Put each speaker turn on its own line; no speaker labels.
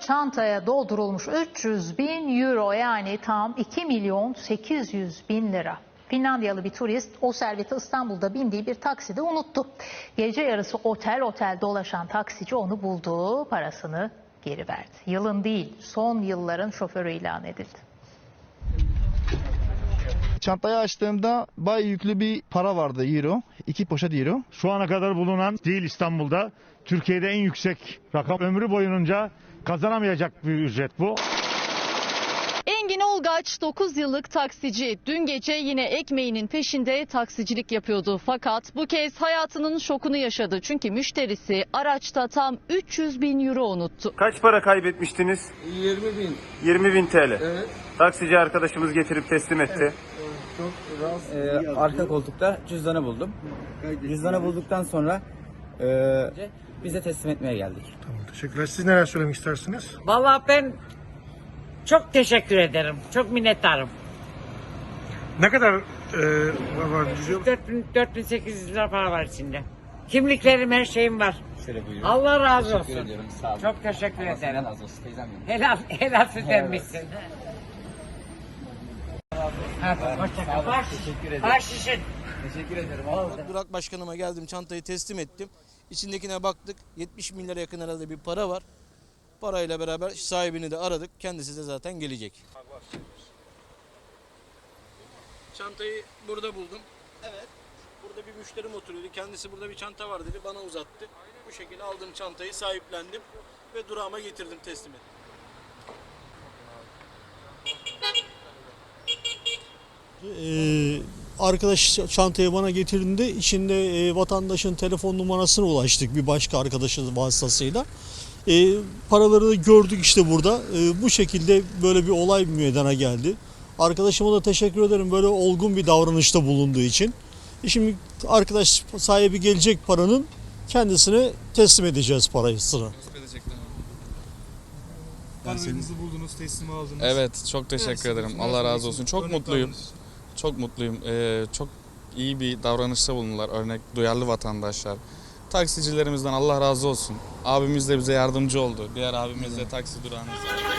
çantaya doldurulmuş 300 bin euro yani tam 2 milyon 800 bin lira. Finlandiyalı bir turist o serveti İstanbul'da bindiği bir takside unuttu. Gece yarısı otel otel dolaşan taksici onu buldu, parasını geri verdi. Yılın değil, son yılların şoförü ilan edildi.
Çantayı açtığımda bay yüklü bir para vardı euro. iki poşet euro.
Şu ana kadar bulunan değil İstanbul'da Türkiye'de en yüksek rakam ömrü boyunca kazanamayacak bir ücret bu.
Engin Olgaç 9 yıllık taksici. Dün gece yine ekmeğinin peşinde taksicilik yapıyordu. Fakat bu kez hayatının şokunu yaşadı. Çünkü müşterisi araçta tam 300 bin euro unuttu.
Kaç para kaybetmiştiniz?
20 bin.
20 bin TL.
Evet.
Taksici arkadaşımız getirip teslim etti.
Çok
Ee, arka koltukta cüzdanı buldum. Cüzdanı bulduktan sonra e, bize teslim etmeye geldik.
Teşekkürler. Siz neler söylemek istersiniz?
Vallahi ben çok teşekkür ederim. Çok minnettarım.
Ne kadar e, var, var diyor?
4000 4800 lira para var içinde. Kimliklerim her şeyim var.
Şöyle buyurun.
Allah razı olsun.
Teşekkür ediyorum. Sağ olun.
Çok teşekkür
Allah
ederim.
senden razı olsun teyzem benim.
Helal helal sütten misin? Hadi hoşça kal. Baş,
Teşekkür ederim.
baş işin.
Teşekkür ederim.
Durak başkanıma geldim çantayı teslim ettim. İçindekine baktık 70 bin lira yakın herhalde bir para var. Parayla beraber sahibini de aradık. Kendisi de zaten gelecek. Çantayı burada buldum. Evet. Burada bir müşterim oturuyordu. Kendisi burada bir çanta var dedi. Bana uzattı. Bu şekilde aldım çantayı sahiplendim ve durağıma getirdim teslim ettim.
Ee, arkadaş çantayı bana getirdiğinde içinde e, vatandaşın telefon numarasına ulaştık bir başka arkadaşın vasıtasıyla. E, paraları da gördük işte burada. E, bu şekilde böyle bir olay meydana geldi. Arkadaşıma da teşekkür ederim böyle olgun bir davranışta bulunduğu için. E, şimdi arkadaş sahibi gelecek paranın kendisine teslim edeceğiz parasını.
Varlığınızı buldunuz, teslim aldınız.
Evet çok teşekkür ederim. Allah razı olsun. Çok mutluyum. Çok mutluyum. Ee, çok iyi bir davranışta bulundular. Örnek duyarlı vatandaşlar. Taksicilerimizden Allah razı olsun. Abimiz de bize yardımcı oldu. Diğer abimiz de taksi durağımızda.